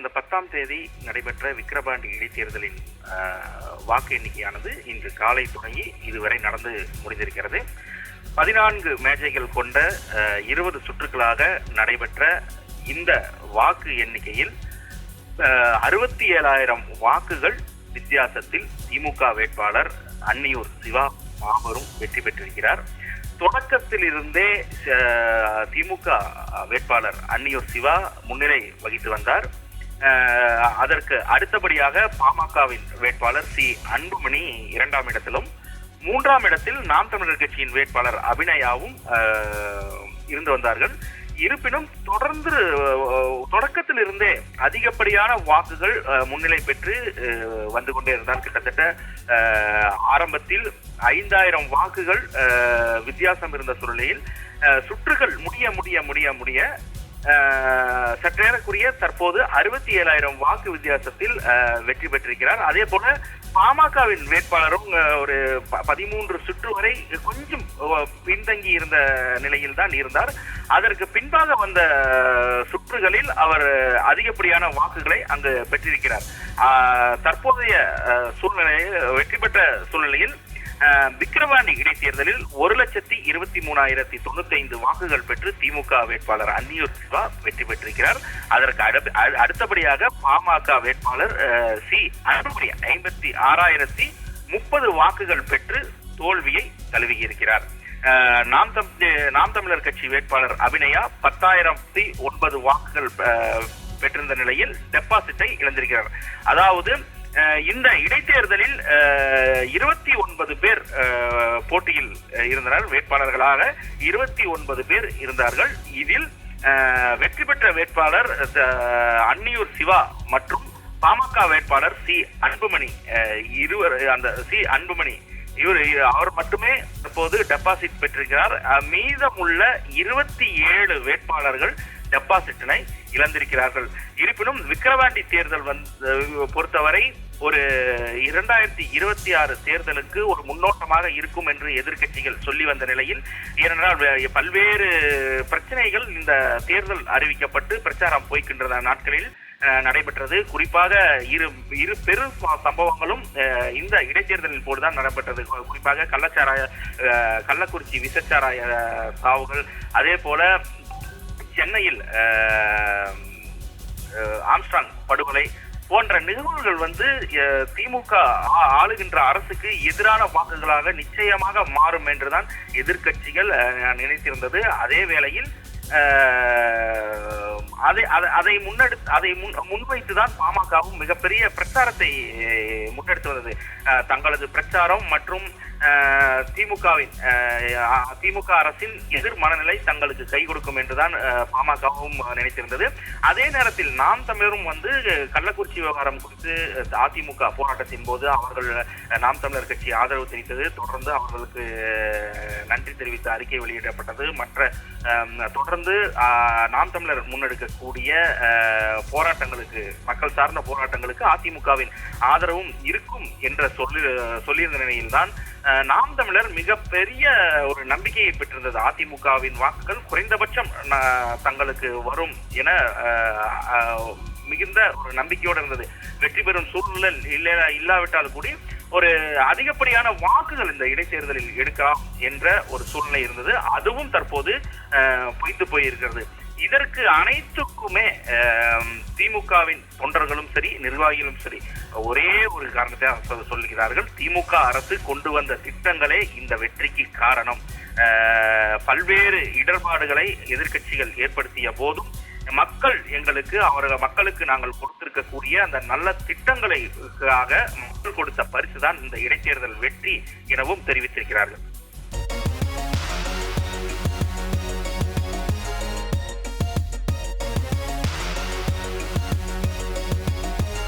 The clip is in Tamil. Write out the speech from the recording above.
கடந்த பத்தாம் தேதி நடைபெற்ற விக்கிரபாண்டி இடைத்தேர்தலின் வாக்கு எண்ணிக்கையானது இன்று காலை தொடங்கி இதுவரை நடந்து முடிந்திருக்கிறது. பதினான்கு மேஜைகள் கொண்ட இருபது சுற்றுகளாக நடைபெற்ற இந்த வாக்கு எண்ணிக்கையில் அறுபத்தி ஏழாயிரம் வாக்குகள் வித்தியாசத்தில் திமுக வேட்பாளர் அன்னியூர் சிவா மாபெரும் வெற்றி பெற்றிருக்கிறார். தொடக்கத்தில் இருந்தே திமுக வேட்பாளர் அன்னியூர் சிவா முன்னிலை வகித்து வந்தார். அதற்கு அடுத்தபடியாக பாமகவின் வேட்பாளர் சி. அன்புமணி இரண்டாம் இடத்திலும் மூன்றாம் இடத்தில் நாம் தமிழர் கட்சியின் வேட்பாளர் அபிநயாவும் இருந்து வந்தார்கள். இருப்பினும் தொடர்ந்து தொடக்கத்தில் இருந்தே அதிகப்படியான வாக்குகள் முன்னிலை பெற்று வந்து கொண்டே இருந்தார் கிட்டத்தட்ட ஆரம்பத்தில் ஐந்தாயிரம் வாக்குகள் வித்தியாசம் இருந்த சூழ்நிலையில் சுற்றுகள் முடிய முடிய முடிய முடிய சற்றேறக்குரிய தற்போது அறுபத்தி ஏழாயிரம் வாக்கு வித்தியாசத்தில் வெற்றி பெற்றிருக்கிறார். அதே போல பாமகவின் வேட்பாளரும் ஒரு ப- பதிமூன்று சுற்று வரை கொஞ்சம் பின்தங்கி இருந்த நிலையில் தான் இருந்தார். அதற்கு பின்பாக வந்த சுற்றுகளில் அவர் அதிகப்படியான வாக்குகளை அங்கு பெற்றிருக்கிறார். தற்போதைய சூழ்நிலையில் வெற்றி பெற்ற சூழ்நிலையில் விக்கிரவாண்டி இடைத்தேர்தலில் ஒரு லட்சத்தி இருபத்தி மூணாயிரத்தி தொண்ணூத்தி ஐந்து வாக்குகள் பெற்று திமுக வேட்பாளர் அன்னியூர் சிவா வெற்றி பெற்றிருக்கிறார். அதற்கு அடு- அடுத்தபடியாக பாமக வேட்பாளர் அஹ், சி அன்புமணி ஐம்பத்தி ஆறாயிரத்தி முப்பது வாக்குகள் பெற்று தோல்வியை தழுவியிருக்கிறார். அஹ், நாம் தம் நாம் தமிழர் கட்சி வேட்பாளர் அபிநயா பத்தாயிரத்தி ஒன்பது வாக்குகள் பெற்றிருந்த நிலையில் டெபாசிட்டை இழந்திருக்கிறார். அதாவது அஹ், இந்த இடைத்தேர்தலில் இருபத்தி பேர் போட்டியில் இருந்தனர். வேட்பாளர்களாக இருபத்தி ஒன்பது பேர் இருந்தார்கள். இதில் வெற்றி பெற்ற வேட்பாளர் அன்னியூர் சிவா மற்றும் பாமக வேட்பாளர் சி அன்புமணி இருவர் அந்த சி அன்புமணி. இவர் அவர் மட்டுமே இப்போது டெபாசிட் பெற்றிருக்கிறார். மீதமுள்ள இருபத்தி ஏழு வேட்பாளர்கள் டெபாசிட்டினை இழந்திருக்கிறார்கள். இருப்பினும் விக்கிரவாண்டி தேர்தல் வந்து பொறுத்தவரை ஒரு இரண்டாயிரத்தி இருபத்தி ஆறு தேர்தலுக்கு ஒரு முன்னோட்டமாக இருக்கும் என்று எதிர்க்கட்சிகள் சொல்லி வந்த நிலையில் ஏனென்றால் பல்வேறு பிரச்சனைகள் இந்த தேர்தல் அறிவிக்கப்பட்டு பிரச்சாரம் போய்கின்ற நாட்களில் நடைபெற்றது. குறிப்பாக இரு இரு பெரு சம்பவங்களும் இந்த இடைத்தேர்தலின் போதுதான் நடைபெற்றது. குறிப்பாக கள்ளச்சாராய கள்ளக்குறிச்சி விசச்சாராய சாவுகள் அதே போல சென்னையில் ஆம்ஸ்டாங் படுகொலை போன்ற நிகழ்வுகள் வந்து திமுக ஆளுகின்ற அரசுக்கு எதிரான வாக்குகளாக நிச்சயமாக மாறும் என்றுதான் எதிர்க்கட்சிகள் நினைத்திருந்தது. அதே வேளையில் அதை அதை- அதை முன்னெடுத்து அதை முன் முன்வைத்துதான் பாமகவும் மிகப்பெரிய பிரச்சாரத்தை முன்னெடுத்து வந்தது. தங்களது பிரச்சாரம் மற்றும் திமுகவின் திமுக அரசின் எதிர் மனநிலை தங்களுக்கு கை கொடுக்கும் என்றுதான் பாமகவும் நினைத்திருந்தது. அதே நேரத்தில் நாம் தமிழரும் வந்து கள்ளக்குறிச்சி விவகாரம் குறித்து அதிமுக போராட்டத்தின் போது அவர்கள் நாம் தமிழர் கட்சி ஆதரவு தெரிவித்தது. தொடர்ந்து அவர்களுக்கு நன்றி தெரிவித்த அறிக்கை வெளியிடப்பட்டது. மற்ற தொடர்ந்து நாம் தமிழர் முன்னெடுக்கக்கூடிய போராட்டங்களுக்கு மக்கள் சார்ந்த போராட்டங்களுக்கு அதிமுகவின் ஆதரவும் இருக்கும் என்ற சொல்லி சொல்லியிருந்த நிலையில்தான் நாம் தமிழர் மிகப்பெரிய ஒரு நம்பிக்கையை பெற்றிருந்தது. அதிமுகவின் வாக்குகள் குறைந்தபட்சம் தங்களுக்கு வரும் என மிகுந்த ஒரு நம்பிக்கையோடு இருந்தது. வெற்றி பெறும் சூழ்நிலை இல்லை இல்லாவிட்டால் கூட ஒரு அதிகப்படியான வாக்குகள் இந்த இடைத்தேர்தலில் எடுக்கலாம் என்ற ஒரு சூழ்நிலை இருந்தது. அதுவும் தற்போது பொய்த்து போயிருக்கிறது. இதற்கு அனைத்துக்குமே திமுகவின் தொண்டர்களும் சரி நிர்வாகிகளும் சரி ஒரே ஒரு காரணத்தை சொல்லுகிறார்கள். சொல்கிறார்கள் திமுக அரசு கொண்டு வந்த திட்டங்களே இந்த வெற்றிக்கு காரணம். பல்வேறு இடர்பாடுகளை எதிர்க்கட்சிகள் ஏற்படுத்திய போதும் மக்கள் எங்களுக்கு அவர்கள் மக்களுக்கு நாங்கள் கொடுத்திருக்கக்கூடிய அந்த நல்ல திட்டங்களுக்காக மக்கள் கொடுத்த பரிசுதான் இந்த இடைத்தேர்தல் வெற்றி எனவும் தெரிவித்திருக்கிறார்கள்.